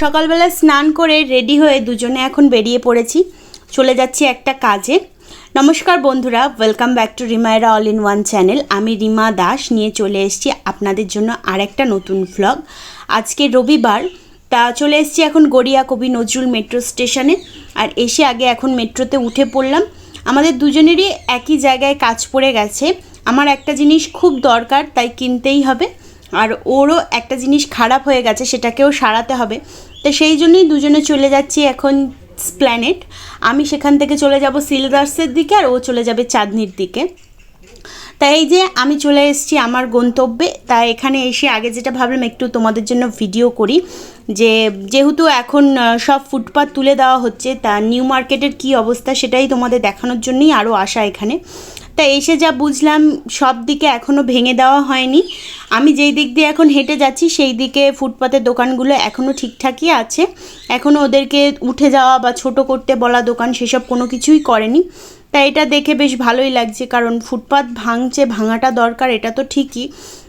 সকালবেলা স্নান করে রেডি হয়ে দুজনে এখন বেরিয়ে পড়েছি। চলে যাচ্ছি একটা কাজে। নমস্কার বন্ধুরা welcome back to রিমায়রা all in one channel আমি রিমা দাস, নিয়ে চলে এসেছি আপনাদের জন্য আরেকটা নতুন ভ্লগ আজকে রবিবার, তা চলে এসেছি এখন গড়িয়া কবি নজরুল মেট্রো স্টেশনে আর এসে আগে এখন মেট্রোতে উঠে পড়লাম। আমাদের দুজনেরই একই জায়গায় কাজ পড়ে গেছে। আমার একটা জিনিস খুব দরকার, তাই কিনতেই হবে। আর ওরও একটা জিনিস খারাপ হয়ে গেছে, সেটাকেও সারাতে হবে। তো সেই জন্যই দুজনে চলে যাচ্ছি এখন স্প্ল্যানেট আমি সেখান থেকে চলে যাব সিলদার্সের দিকে আর ও চলে যাবে চাঁদনির দিকে। তাই এই যে আমি চলে এসেছি আমার গন্তব্যে। তাই এখানে এসে আগে যেটা ভাবলাম, একটু তোমাদের জন্য ভিডিও করি যে যেহেতু এখন সব ফুটপাত তুলে দেওয়া হচ্ছে, তা নিউ মার্কেটের কি অবস্থা সেটাই তোমাদের দেখানোর জন্যই আরও আসা এখানে। তা এসে যা বুঝলাম, সব দিকে এখনও ভেঙে দেওয়া হয়নি। আমি যেই দিক দিয়ে এখন হেঁটে যাচ্ছি, সেই দিকে ফুটপাতের দোকানগুলো এখনও ঠিকঠাকই আছে। এখনও ওদেরকে উঠে যাওয়া বা ছোট করতে বলা দোকান সেসব কোনো কিছুই করেনি। তাই এটা দেখে বেশ ভালোই লাগছে, কারণ ফুটপাত ভাঙছে, ভাঙাটা দরকার, এটা তো ঠিকই।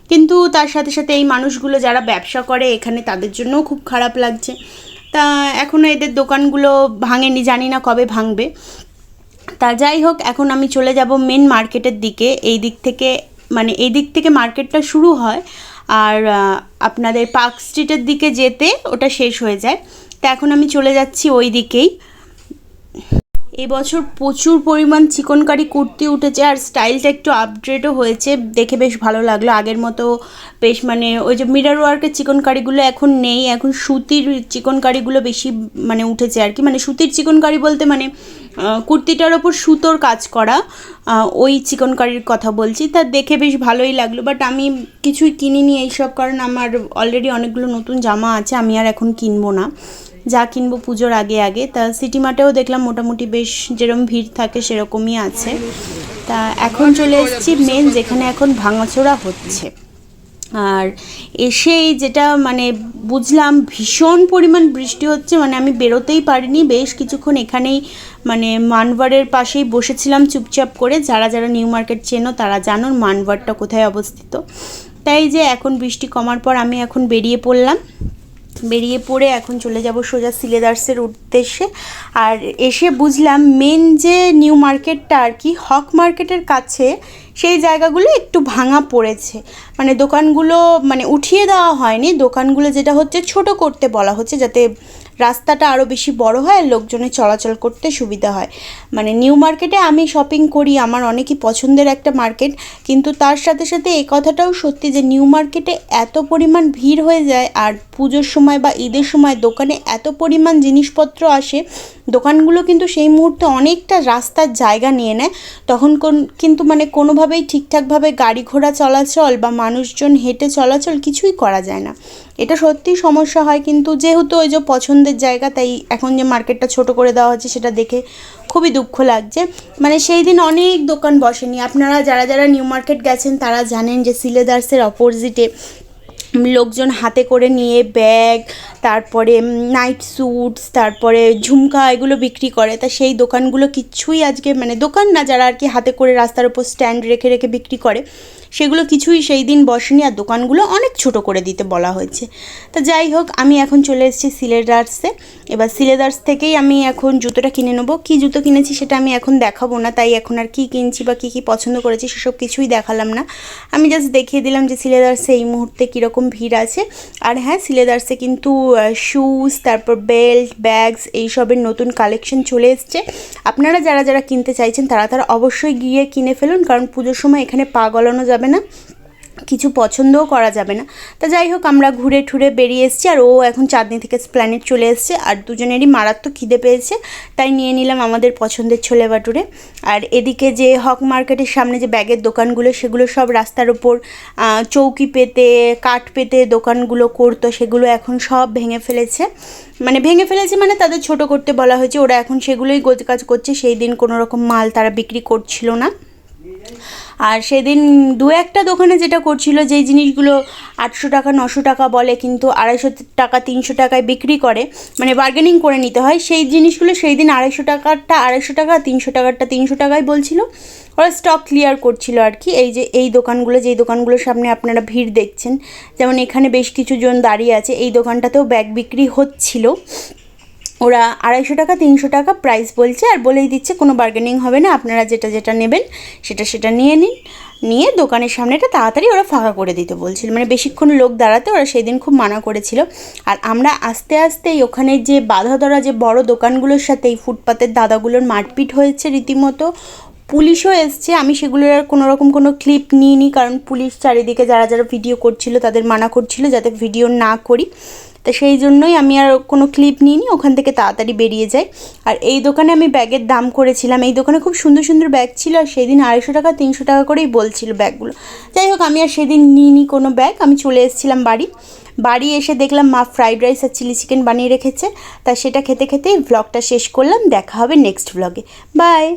কিন্তু তার সাথে সাথে এই মানুষগুলো যারা ব্যবসা করে এখানে, তাদের জন্যও খুব খারাপ লাগছে। তা এখনও এদের দোকানগুলো ভাঙেনি, জানি না কবে ভাঙবে। তা যাই হোক, এখন আমি চলে যাব মেন মার্কেটের দিকে। এই দিক থেকে মানে এই দিক থেকে মার্কেটটা শুরু হয়। আর আপনাদের পার্ক স্ট্রিটের দিকে যেতে ওটা শেষ হয়ে যায়। তা এখন আমি চলে যাচ্ছি ওই দিকেই। এবছর প্রচুর পরিমাণ চিকনকারি কুর্তি উঠেছে আর স্টাইলটা একটু আপডেটও হয়েছে। দেখে বেশ ভালো লাগল। আগের মতো বেশ মানে ওই যে মিরার ওয়ার্কের চিকনকারিগুলো এখন নেই। এখন সুতির চিকনকারিগুলো বেশি মানে উঠেছে আর কি। মানে সুতির চিকনকারি বলতে মানে কুর্তিটার ওপর সুতোর কাজ করা ওই চিকনকারির কথা বলছি। তা দেখে বেশ ভালোই লাগল বাট আমি কিছুই কিনিনি এইসব, কারণ আমার অলরেডি অনেকগুলো নতুন জামা আছে, আমি আর এখন কিনবো না। যা কিনবো পুজোর আগে আগে। তা সিটি মার্টেও দেখলাম মোটামুটি বেশ যেরকম ভিড় থাকে সেরকমই আছে। তা এখন চলে এসেছি মেন যেখানে এখন ভাঙাচোরা হচ্ছে। আর এসেই যেটা মানে বুঝলাম, ভীষণ পরিমাণ বৃষ্টি হচ্ছে মানে আমি বেরোতেই পারিনি। বেশ কিছুক্ষণ এখানেই মানে মানবারের পাশেই বসেছিলাম চুপচাপ করে। যারা যারা নিউ মার্কেট চেনো তারা জানো মানবারটা কোথায় অবস্থিত। তাই যে এখন বৃষ্টি কমার পর আমি এখন বেরিয়ে পড়লাম। বেরিয়ে পড়ে এখন চলে যাব সোজা সিলেদার্সের উদ্দেশ্যে। আর এসে বুঝলাম মেন যে নিউ মার্কেটটা আর কি, হক মার্কেটের কাছে সেই জায়গাগুলো একটু ভাঙা পড়েছে। মানে দোকানগুলো মানে উঠিয়ে দেওয়া হয়নি। দোকানগুলো যেটা হচ্ছে ছোট করতে বলা হচ্ছে যাতে রাস্তাটা আরও বেশি বড় হয় আর লোকজনের চলাচল করতে সুবিধা হয়। মানে নিউ মার্কেটে আমি শপিং করি, আমার অনেকই পছন্দের একটা মার্কেট। কিন্তু তার সাথে সাথে এই কথাটাও সত্যি যে নিউ মার্কেটে এত পরিমাণ ভিড় হয়ে যায় আর পুজোর সময় বা ঈদের সময় দোকানে এত পরিমাণ জিনিসপত্র আসে, দোকানগুলো কিন্তু সেই মুহূর্তে অনেকটা রাস্তার জায়গা নিয়ে নেয়। তখন কোন কিন্তু মানে কোনোভাবেই ঠিকঠাকভাবে গাড়ি ঘোড়া চলাচল বা মানুষজন হেঁটে চলাচল কিছুই করা যায় না। এটা সত্যিই সমস্যা হয়, কিন্তু যেহেতু ওই যে পছন্দের জায়গা, তাই এখন যে মার্কেটটা ছোট করে দেওয়া হচ্ছে সেটা দেখে খুবই দুঃখ লাগছে। মানে সেই দিন অনেক দোকান বসেনি। আপনারা যারা যারা নিউ মার্কেট গেছেন, তারা জানেন যে সিলেদার্সের অপোজিটে লোকজন হাতে করে নিয়ে ব্যাগ তারপরে নাইট স্যুটস তারপরে ঝুমকা এগুলো বিক্রি করে। তা সেই দোকানগুলো কিচ্ছুই আজকে মানে দোকান না যারা আর কি হাতে করে রাস্তার উপর স্ট্যান্ড রেখে রেখে বিক্রি করে, সেগুলো কিছুই সেই দিন বসেনি আর দোকানগুলো অনেক ছোট করে দিতে বলা হয়েছে। তা যাই হোক, আমি এখন চলে এসেছি সিলেদার্সে। এবার সিলেদার্স থেকেই আমি এখন জুতোটা কিনে নেব। কী জুতো কিনেছি সেটা আমি এখন দেখাবো না, তাই এখন আর কী কিনছি বা কী কী পছন্দ করেছি সেসব কিছুই দেখালাম না। আমি জাস্ট দেখিয়ে দিলাম যে সিলেদার্সে এই মুহূর্তে কীরকম ভিড় আছে। আর হ্যাঁ সিলেদার্সে কিন্তু শুজ তারপর বেল্ট ব্যাগস এইসবের নতুন কালেকশন চলে এসছে। আপনারা যারা যারা কিনতে চাইছেন তারা তারা অবশ্যই গিয়ে কিনে ফেলুন, কারণ পুজোর সময় এখানে পা গলানো যাবে না। কিছু পছন্দও করা যাবে না। তা যাই হোক, আমরা ঘুরে ঠুরে বেরিয়ে এসেছি আর ও এখন চাঁদনি থেকে স্প্ল্যানেট চলে এসছে আর দুজনেরই মারাত্মক খিদে পেয়েছে, তাই নিয়ে নিলাম আমাদের পছন্দের ছোলে বাটুরে আর এদিকে যে হক মার্কেটের সামনে যে ব্যাগের দোকানগুলো, সেগুলো সব রাস্তার ওপর চৌকি পেতে, কাঠ পেতে দোকানগুলো করতো, সেগুলো এখন সব ভেঙে ফেলেছে। মানে ভেঙে ফেলেছে মানে তাদের ছোট করতে বলা হয়েছে, ওরা এখন সেগুলোই গোজকাজ করছে, সেই দিন কোনো রকম মাল তারা বিক্রি করছিল না। আর সেদিন দু একটা দোকানে যেটা করছিল, যেই জিনিসগুলো আটশো টাকা, নশো টাকা বলে কিন্তু আড়াইশো টাকা, তিনশো টাকায় বিক্রি করে মানে বার্গেনিং করে নিতে হয়, সেই জিনিসগুলো সেই দিন আড়াইশো টাকারটা, আড়াইশো টাকা, তিনশো টাকারটা, তিনশো টাকায় বলছিল। ওরা স্টক ক্লিয়ার করছিল আর কি, এই যে এই দোকানগুলো, যেই দোকানগুলোর সামনে আপনারা ভিড় দেখছেন, যেমন এখানে বেশ কিছু জন দাঁড়িয়ে আছে, এই দোকানটাতেও ব্যাগ বিক্রি হচ্ছিল। ওরা আড়াইশো টাকা, তিনশো টাকা প্রাইস বলছে আর বলেই দিচ্ছে কোনো বার্গেনিং হবে না, আপনারা যেটা যেটা নেবেন সেটা সেটা নিয়ে নিন। নিয়ে দোকানের সামনেটা তাড়াতাড়ি ওরা ফাঁকা করে দিতে বলছিল। মানে বেশিক্ষণ লোক দাঁড়াতে ওরা সেই দিন খুব মানা করেছিল। আর আমরা আস্তে আস্তেই ওখানে যে বাধা ধরা যে বড় দোকানগুলোর সাথে এই ফুটপাতের দাদাগুলোর মারপিট হয়েছে রীতিমতো, পুলিশও এসছে। আমি সেগুলোর আর কোনো রকম কোনো ক্লিপ নিইনি, কারণ পুলিশ চারিদিকে যারা যারা ভিডিও করছিল তাদের মানা করছিল যাতে ভিডিও না করি। তা সেই জন্যই আমি আর কোনো ক্লিপ নিইনি, ওখান থেকে তাড়াতাড়ি বেরিয়ে যাই। আর এই দোকানে আমি ব্যাগের দাম করেছিলাম। এই দোকানে খুব সুন্দর সুন্দর ব্যাগ ছিল আর সেদিন আড়াইশো টাকা, তিনশো টাকা করেই বলছিল ব্যাগগুলো। যাই হোক, আমি আর সেদিন নিইনি কোনো ব্যাগ। আমি চলে এসেছিলাম বাড়ি। বাড়ি এসে দেখলাম মা ফ্রাইড রাইস আর চিলি চিকেন বানিয়ে রেখেছে। তা সেটা খেতে খেতেই ভ্লগটা শেষ করলাম। দেখা হবে নেক্সট ভ্লগে বাই